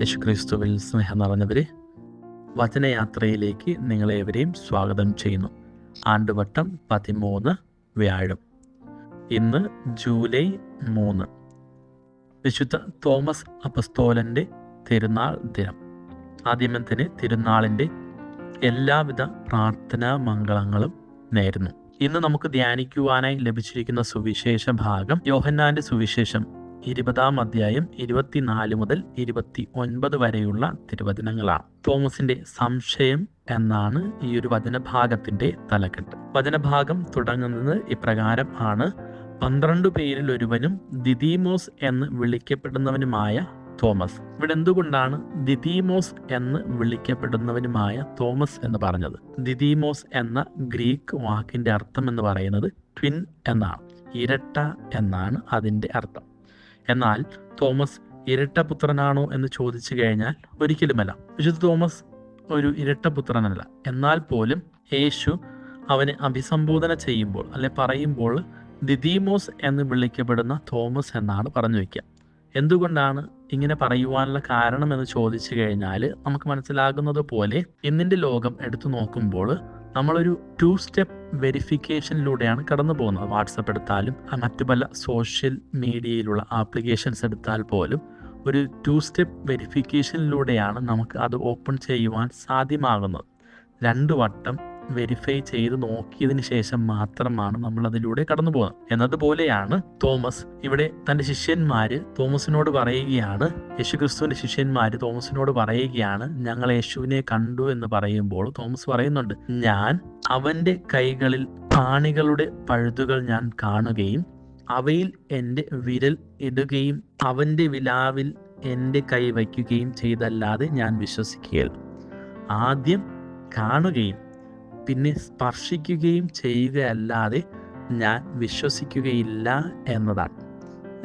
യേശുക്രിസ്തുവിൽ സ്നേഹം നിറഞ്ഞവരെ വചനയാത്രയിലേക്ക് നിങ്ങളേവരെയും സ്വാഗതം ചെയ്യുന്നു. ആണ്ടുവട്ടം പതിമൂന്ന് വ്യാഴം. ഇന്ന് ജൂലൈ മൂന്ന്. വിശുദ്ധ തോമസ് അപസ്തോലന്റെ തിരുനാൾ ദിനം. ആദ്യമത്തിന് തിരുനാളിന്റെ എല്ലാവിധ പ്രാർത്ഥനാ മംഗളങ്ങളും നേരുന്നു. ഇന്ന് നമുക്ക് ധ്യാനിക്കുവാനായി ലഭിച്ചിരിക്കുന്ന സുവിശേഷ ഭാഗം യോഹന്നാന്റെ സുവിശേഷം ഇരുപതാം അധ്യായം ഇരുപത്തിനാല് മുതൽ ഇരുപത്തി ഒൻപത് വരെയുള്ള തിരുവചനങ്ങളാണ്. തോമസിന്റെ സംശയം എന്നാണ് ഈ ഒരു വചനഭാഗത്തിന്റെ തലക്കെട്ട്. വചനഭാഗം തുടങ്ങുന്നത് ഇപ്രകാരം ആണ്. പന്ത്രണ്ട് പേരിൽ ഒരുവനും ദിദീമോസ് എന്ന് വിളിക്കപ്പെടുന്നവനുമായ തോമസ്. ഇവിടെ എന്തുകൊണ്ടാണ് ദിദീമോസ് എന്ന് വിളിക്കപ്പെടുന്നവനുമായ തോമസ് എന്ന് പറഞ്ഞത്? ദിദീമോസ് എന്ന ഗ്രീക്ക് വാക്കിന്റെ അർത്ഥം എന്ന് പറയുന്നത് ട്വിൻ എന്നാണ്. ഇരട്ട എന്നാണ് അതിന്റെ അർത്ഥം. എന്നാൽ തോമസ് ഇരട്ടപുത്രനാണോ എന്ന് ചോദിച്ചു കഴിഞ്ഞാൽ ഒരിക്കലുമല്ല. വിശുദ്ധ തോമസ് ഒരു ഇരട്ടപുത്രനല്ല. എന്നാൽ പോലും യേശു അവനെ അഭിസംബോധന ചെയ്യുമ്പോൾ അല്ലെ പറയുമ്പോൾ ദിദീമോസ് എന്ന് വിളിക്കപ്പെടുന്ന തോമസ് എന്നാണ് പറഞ്ഞു വയ്ക്കുക. എന്തുകൊണ്ടാണ് ഇങ്ങനെ പറയുവാനുള്ള കാരണം എന്ന് ചോദിച്ചു കഴിഞ്ഞാൽ നമുക്ക് മനസ്സിലാകുന്നത് പോലെ ഇന്നിന്റെ ലോകം എടുത്തു നോക്കുമ്പോൾ നമ്മളൊരു ടു സ്റ്റെപ്പ് വെരിഫിക്കേഷനിലൂടെയാണ് കടന്നു പോകുന്നത് വാട്സപ്പ് എടുത്താലും മറ്റു പല സോഷ്യൽ മീഡിയയിലുള്ള ആപ്ലിക്കേഷൻസ് എടുത്താൽ പോലും ഒരു ടു സ്റ്റെപ്പ് വെരിഫിക്കേഷനിലൂടെയാണ് നമുക്ക് അത് ഓപ്പൺ ചെയ്യുവാൻ സാധ്യമാകുന്നത്. രണ്ട് വട്ടം വെരിഫൈ ചെയ്ത് നോക്കിയതിന് ശേഷം മാത്രമാണ് നമ്മൾ അതിലൂടെ കടന്നു പോകുന്നത് എന്നതുപോലെയാണ് തോമസ് ഇവിടെ തന്റെ ശിഷ്യന്മാര് തോമസിനോട് പറയുകയാണ്. യേശുക്രിസ്തുവിന്റെ ശിഷ്യന്മാര് തോമസിനോട് പറയുകയാണ് ഞങ്ങൾ യേശുവിനെ കണ്ടു എന്ന് പറയുമ്പോൾ തോമസ് പറയുന്നുണ്ട് ഞാൻ അവന്റെ കൈകളിൽ ആണികളുടെ പഴുതുകൾ ഞാൻ കാണുകയും അവയിൽ എന്റെ വിരൽ ഇടുകയും അവന്റെ വിലാവിൽ എന്റെ കൈ വയ്ക്കുകയും ചെയ്തല്ലാതെ ഞാൻ വിശ്വസിക്കുകയില്ല. ആദ്യം കാണുകയും പിന്നെ സ്പർശിക്കുകയും ചെയ്യുകയല്ലാതെ ഞാൻ വിശ്വസിക്കുകയില്ല എന്നതാണ്.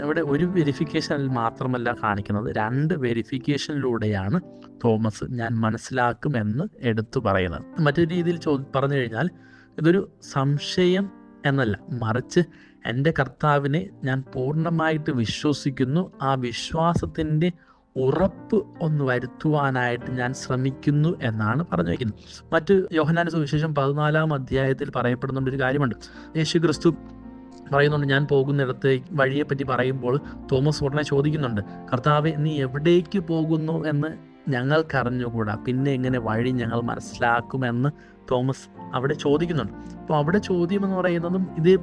ഇവിടെ ഒരു വെരിഫിക്കേഷനിൽ മാത്രമല്ല കാണിക്കുന്നത്. രണ്ട് വെരിഫിക്കേഷനിലൂടെയാണ് തോമസ് ഞാൻ മനസ്സിലാക്കുമെന്ന് എടുത്തു പറയുന്നത്. മറ്റൊരു രീതിയിൽ ചോ പറഞ്ഞു കഴിഞ്ഞാൽ ഇതൊരു സംശയം എന്നല്ല. മറിച്ച് എന്റെ കർത്താവിനെ ഞാൻ പൂർണമായിട്ട് വിശ്വസിക്കുന്നു. ആ വിശ്വാസത്തിന്റെ ഉറപ്പ് ഒന്ന് വരുത്തുവാനായിട്ട് ഞാൻ ശ്രമിക്കുന്നു എന്നാണ് പറഞ്ഞു വയ്ക്കുന്നത് മറ്റ് യോഹനാന സുവിശേഷം പതിനാലാം അധ്യായത്തിൽ പറയപ്പെടുന്നുണ്ട് ഒരു കാര്യമുണ്ട്. യേശു ക്രിസ്തു പറയുന്നുണ്ട് ഞാൻ പോകുന്നിടത്ത് വഴിയെപ്പറ്റി പറയുമ്പോൾ തോമസ് ഉടനെ ചോദിക്കുന്നുണ്ട് കർത്താവ് നീ എവിടേക്ക് പോകുന്നു എന്ന് ഞങ്ങൾക്കറിഞ്ഞുകൂടാ? പിന്നെ എങ്ങനെ വഴി ഞങ്ങൾ മനസ്സിലാക്കുമെന്ന് തോമസ് അവിടെ ചോദിക്കുന്നുണ്ട്. അപ്പോൾ അവിടെ ചോദ്യം എന്ന് പറയുന്നതും ഇതേ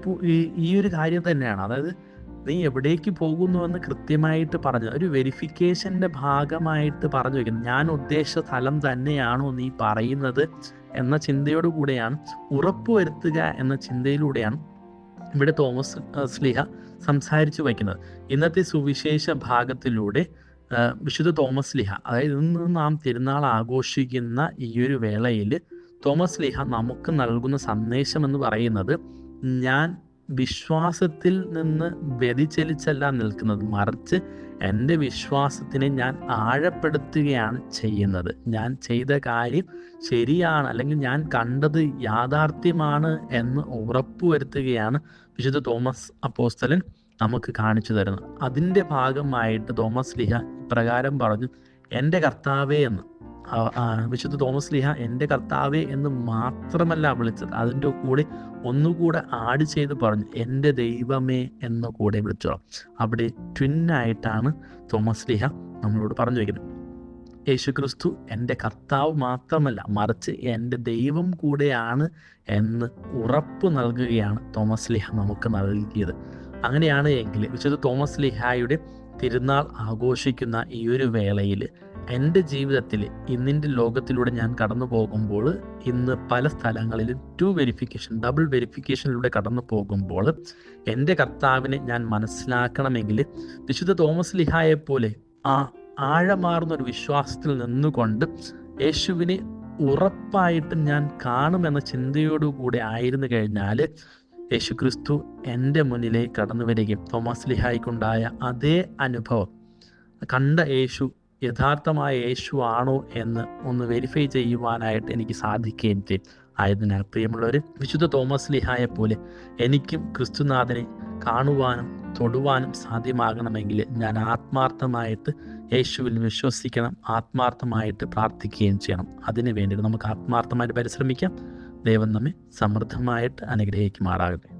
ഈ ഒരു കാര്യം തന്നെയാണ്. അതായത് നീ എവിടേക്ക് പോകുന്നുവെന്ന് കൃത്യമായിട്ട് പറഞ്ഞു. ഒരു വെരിഫിക്കേഷന്റെ ഭാഗമായിട്ട് പറഞ്ഞു വെക്കുന്നു. ഞാൻ ഉദ്ദേശിച്ച സ്ഥലം തന്നെയാണോ നീ പറയുന്നത് എന്ന ചിന്തയോടുകൂടെയാണ് ഉറപ്പുവരുത്തുക എന്ന ചിന്തയിലൂടെയാണ് ഇവിടെ തോമസ് സ്ലിഹ സംസാരിച്ചു വയ്ക്കുന്നത് ഇന്നത്തെ സുവിശേഷ ഭാഗത്തിലൂടെ വിശുദ്ധ തോമസ് ലിഹ അതായത് ഇന്ന് നാം തിരുനാൾ ആഘോഷിക്കുന്ന ഈ ഒരു വേളയിൽ തോമസ് ലിഹ നമുക്ക് നൽകുന്ന സന്ദേശം എന്ന് പറയുന്നത് ഞാൻ വിശ്വാസത്തിൽ നിന്ന് വ്യതിചലിച്ചല്ല നിൽക്കുന്നത്. മറിച്ച് എന്റെ വിശ്വാസത്തിനെ ഞാൻ ആഴപ്പെടുത്തുകയാണ് ചെയ്യുന്നത്. ഞാൻ ചെയ്ത കാര്യം ശരിയാണ് അല്ലെങ്കിൽ ഞാൻ കണ്ടത് യാഥാർത്ഥ്യമാണ് എന്ന് ഉറപ്പുവരുത്തുകയാണ് വിശുദ്ധ തോമസ് അപ്പോസ്തലൻ നമുക്ക് കാണിച്ചു തരുന്നത്. അതിന്റെ ഭാഗമായിട്ട് തോമസ് ലിഹ പ്രകാരം പറഞ്ഞു എന്റെ കർത്താവേ എന്ന്. വിശുദ്ധ തോമസ് ലീഹ എന്റെ കർത്താവെ എന്ന് മാത്രമല്ല വിളിച്ചത്. അതിന്റെ കൂടെ ഒന്നുകൂടെ ആഡ് ചെയ്ത് പറഞ്ഞു എന്റെ ദൈവമേ എന്ന് കൂടെ വിളിച്ചോളാം. അവിടെ ട്വിന്നായിട്ടാണ് തോമസ് ലീഹ നമ്മളോട് പറഞ്ഞു വയ്ക്കുന്നത് യേശു ക്രിസ്തു എന്റെ കർത്താവ് മാത്രമല്ല മറിച്ച് എന്റെ ദൈവം കൂടെയാണ് എന്ന് ഉറപ്പ് നൽകുകയാണ് തോമസ് ലീഹ നമുക്ക് നൽകിയത്. അങ്ങനെയാണ് എങ്കിൽ വിശുദ്ധ തോമസ് ലിഹായുടെ തിരുനാൾ ആഘോഷിക്കുന്ന ഈ ഒരു വേളയിൽ എന്റെ ജീവിതത്തിൽ ഇന്നിന്റെ ലോകത്തിലൂടെ ഞാൻ കടന്നു പോകുമ്പോൾ ഇന്ന് പല സ്ഥലങ്ങളിലും ടു വെരിഫിക്കേഷൻ ഡബിൾ വെരിഫിക്കേഷനിലൂടെ കടന്നു പോകുമ്പോൾ എന്റെ കർത്താവിനെ ഞാൻ മനസ്സിലാക്കണമെങ്കിൽ വിശുദ്ധ തോമസ് ലിഹായെ പോലെ ആ ആഴമാർന്ന ഒരു വിശ്വാസത്തിൽ നിന്നുകൊണ്ട് യേശുവിനെ ഉറപ്പായിട്ട് ഞാൻ കാണുമെന്ന ചിന്തയോടുകൂടെ ആയിരുന്നു കഴിഞ്ഞാൽ യേശു ക്രിസ്തു എന്റെ മുന്നിലേക്ക് കടന്നു വരികയും തോമസ് ലിഹായിക്കുണ്ടായ അതേ അനുഭവം. കണ്ട യേശു യഥാർത്ഥമായ യേശു ആണോ എന്ന് ഒന്ന് വെരിഫൈ ചെയ്യുവാനായിട്ട് എനിക്ക് സാധിക്കുകയും ചെയ്യും ആയതിനാൽ പ്രിയമുള്ളവർ വിശുദ്ധ തോമസ് ലിഹായെ പോലെ എനിക്കും ക്രിസ്തുനാഥനെ കാണുവാനും തൊടുവാനും സാധ്യമാകണമെങ്കിൽ ഞാൻ ആത്മാർത്ഥമായിട്ട് യേശുവിൽ വിശ്വസിക്കണം ആത്മാർത്ഥമായിട്ട് പ്രാർത്ഥിക്കുകയും ചെയ്യണം. അതിനു വേണ്ടിയിട്ട് നമുക്ക് ആത്മാർത്ഥമായിട്ട് പരിശ്രമിക്കാം. ദൈവം നമ്മെ സമൃദ്ധമായിട്ട് അനുഗ്രഹിക്കുമാറാകട്ടെ.